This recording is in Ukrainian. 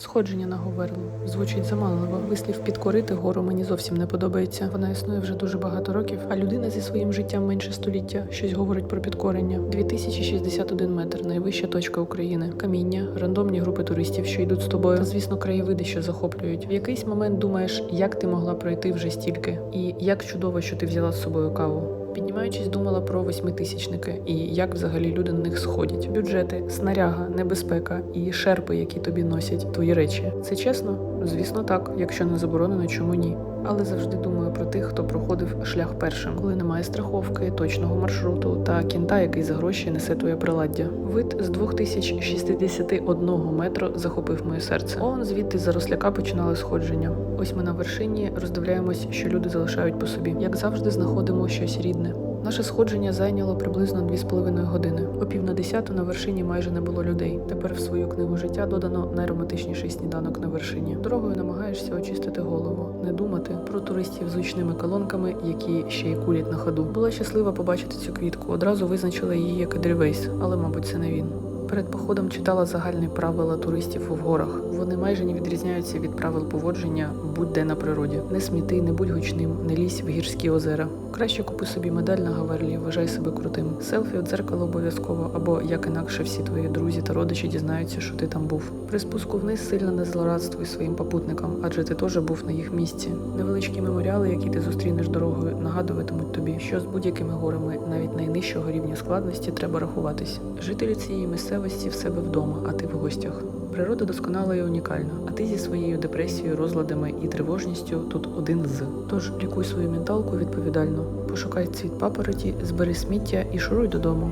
Сходження на Говерлу звучить заманливо. Вислів підкорити гору мені зовсім не подобається. Вона існує вже дуже багато років, а людина зі своїм життям менше століття щось говорить про підкорення. 2061 метр, найвища точка України. Каміння, рандомні групи туристів, що йдуть з тобою. Та, звісно, краєвиди, що захоплюють. В якийсь момент думаєш, як ти могла пройти вже стільки, і як чудово, що ти взяла з собою каву. Піднімаючись, думала про восьмитисячники і як взагалі люди на них сходять. Бюджети, снаряга, небезпека і шерпи, які тобі носять твої речі. Це чесно? Звісно, так. Якщо не заборонено, чому ні? Але завжди думаю про тих, хто проходив шлях першим, коли немає страховки, точного маршруту та кінта, який за гроші несе твоє приладдя. Вид з 2061 метру захопив моє серце. Он звідти за росляка починали сходження. Ось ми на вершині роздивляємось, що люди залишають по собі. Як завжди, знаходимо щось рідне. Наше сходження зайняло приблизно 2,5 години. О пів на десяту на вершині майже не було людей. Тепер в свою книгу життя додано найромантичніший сніданок на вершині. Дорогою намагаєшся очистити голову, не думати про туристів з гучними колонками, які ще й кулять на ходу. Була щаслива побачити цю квітку. Одразу визначила її як Едрівейс, але, мабуть, це не він. Перед походом читала загальні правила туристів в горах. Вони майже не відрізняються від правил поводження будь-де на природі. Не сміти, не будь гучним, не лізь в гірські озера. Краще купи собі медаль на Гаверлі, вважай себе крутим. Селфі у дзеркало обов'язково, або як інакше всі твої друзі та родичі дізнаються, що ти там був. При спуску вниз сильно не злорадствуй своїм попутникам, адже ти теж був на їх місці. Невеличкі меморіали, які ти зустрінеш дорогою, нагадуватимуть тобі, що з будь-якими горами, навіть найнижчого рівня складності, треба рахуватись. Жителі цієї місцевості в себе вдома, а ти в гостях. Природа досконала і унікальна, а ти зі своєю депресією, розладами і тривожністю тут один з. Тож лікуй свою менталку відповідально. Пошукай цвіт папороті, збери сміття і шуруй додому.